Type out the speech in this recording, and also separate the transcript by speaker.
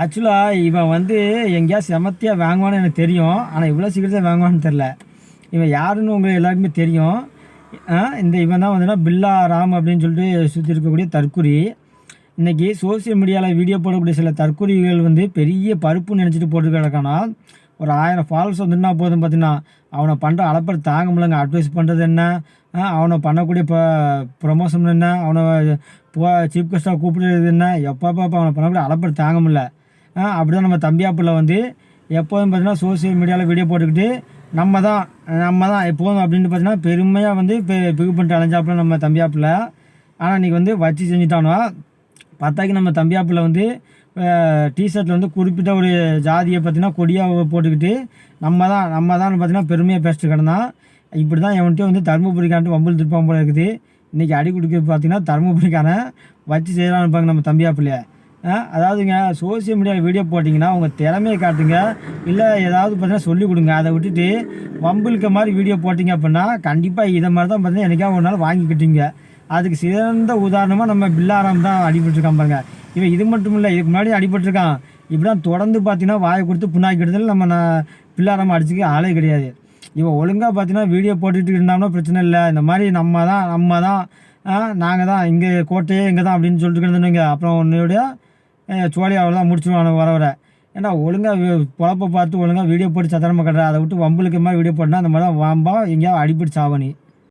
Speaker 1: ஆக்சுவலாக இவன் வந்து எங்கேயா செமத்தியாக வாங்குவான்னு எனக்கு தெரியும். ஆனால் இவ்வளோ சீக்கிரத்தில் வாங்குவான்னு தெரில இவன் யாருன்னு உங்களுக்கு எல்லாருக்குமே தெரியும். இந்த இவன் தான் வந்துன்னா பில்லா ராம் அப்படின்னு சொல்லிட்டு சுற்றி இருக்கக்கூடிய தற்குறி இன்றைக்கி சோஷியல் மீடியாவில் வீடியோ போடக்கூடிய சில தற்குறிகள் வந்து பெரிய பருப்புன்னு நினச்சிட்டு போட்டு கிடக்கானா ஒரு ஆயிரம் ஃபாலோஸ் வந்துன்னா போதும் பார்த்தீங்கன்னா அவனை பண்ணுற அளப்பர் தாங்க முடியலங்க. அட்வைஸ் பண்ணுறது என்ன? அவனை பண்ணக்கூடிய இப்போ ப்ரொமோஷன் என்ன? அவனை போ சீஃப் கெஸ்ட்டாக கூப்பிடுறது என்ன? எப்போ அப்போ அவனை பண்ணக்கூடிய அளப்பர் தாங்க முடியல. அப்படி தான் நம்ம தம்பியாப்பில் வந்து எப்போதும் பார்த்தீங்கன்னா சோஷியல் மீடியாவில் வீடியோ போட்டுக்கிட்டு நம்ம தான் நம்ம தான் எப்போதும் அப்படின்னு பார்த்தீங்கன்னா பெருமையாக வந்து இப்போ பிகு பண்ணிட்டு அலைஞ்சாப்புல நம்ம தம்பியாப்பில் ஆனால் இன்றைக்கி வந்து வச்சு செஞ்சுட்டானோ பத்தாக்கி நம்ம தம்பியாப்பில் வந்து டிஷர்ட்டில் வந்து குறிப்பிட்ட ஒரு ஜாதியை பார்த்தீங்கன்னா கொடியாக போட்டுக்கிட்டு நம்ம தான் நம்ம தான் பார்த்தீங்கன்னா பெருமையாக பேசிட்டு கிடந்தான். இப்படி தான் எவன்கிட்ட வந்து தருமபுரிக்கான்ட்டு வம்பல் திருப்பான் போல இருக்குது. இன்றைக்கி அடி கொடுக்க பார்த்தீங்கன்னா தருமபுரிக்கான வச்சு செய்யலான்னு இருப்பாங்க நம்ம தம்பியாப்பிள்ளைய அதாவதுங்க சோசியல் மீடியாவில் வீடியோ போட்டிங்கன்னா உங்கள் திறமையை காட்டுங்க. இல்லை ஏதாவது பார்த்தீங்கன்னா சொல்லிக் கொடுங்க. அதை விட்டுட்டு வம்புலுக்க மாதிரி வீடியோ போட்டிங்க அப்படின்னா கண்டிப்பாக இதை மாதிரி தான் பார்த்தீங்கன்னா என்றைக்காக ஒரு நாள் வாங்கிக்கிட்டீங்க. அதுக்கு சிறந்த உதாரணமாக நம்ம பில்லாராம் தான் அடிபட்டுருக்கான் பாருங்க. இவன் இது மட்டும் இல்லை இதுக்கு முன்னாடி அடிபட்டிருக்கான். இப்படி தான் தொடர்ந்து பார்த்தீங்கன்னா வாயை கொடுத்து புண்ணாக்கிடுதல் நம்ம நான் பில்லாராம் அடிச்சுக்க ஆளே கிடையாது. இவன் ஒழுங்காக பார்த்தீங்கன்னா வீடியோ போட்டுட்டு இருந்தாலும் பிரச்சனை இல்லை. இந்த மாதிரி நம்ம தான் நம்ம தான் நாங்கள் தான் இங்கே கோட்டையே இங்கே தான் அப்படின்னு சொல்லிட்டு இருந்தோங்க அப்புறம் உன்னுடைய சோழி அவள் தான் முடிச்சிடுவான் வர வர. ஏன்னா ஒழுங்காக பொழப்பை பார்த்து ஒழுங்காக வீடியோ போட்டு சத்திரமா கட்டுறேன் அதை விட்டு வம்புலுக்கு மாதிரி வீடியோ போட்டுனா அந்த மாதிரி தான் வாம்பா எங்கேயாவது அடிப்பட்டு சாவணி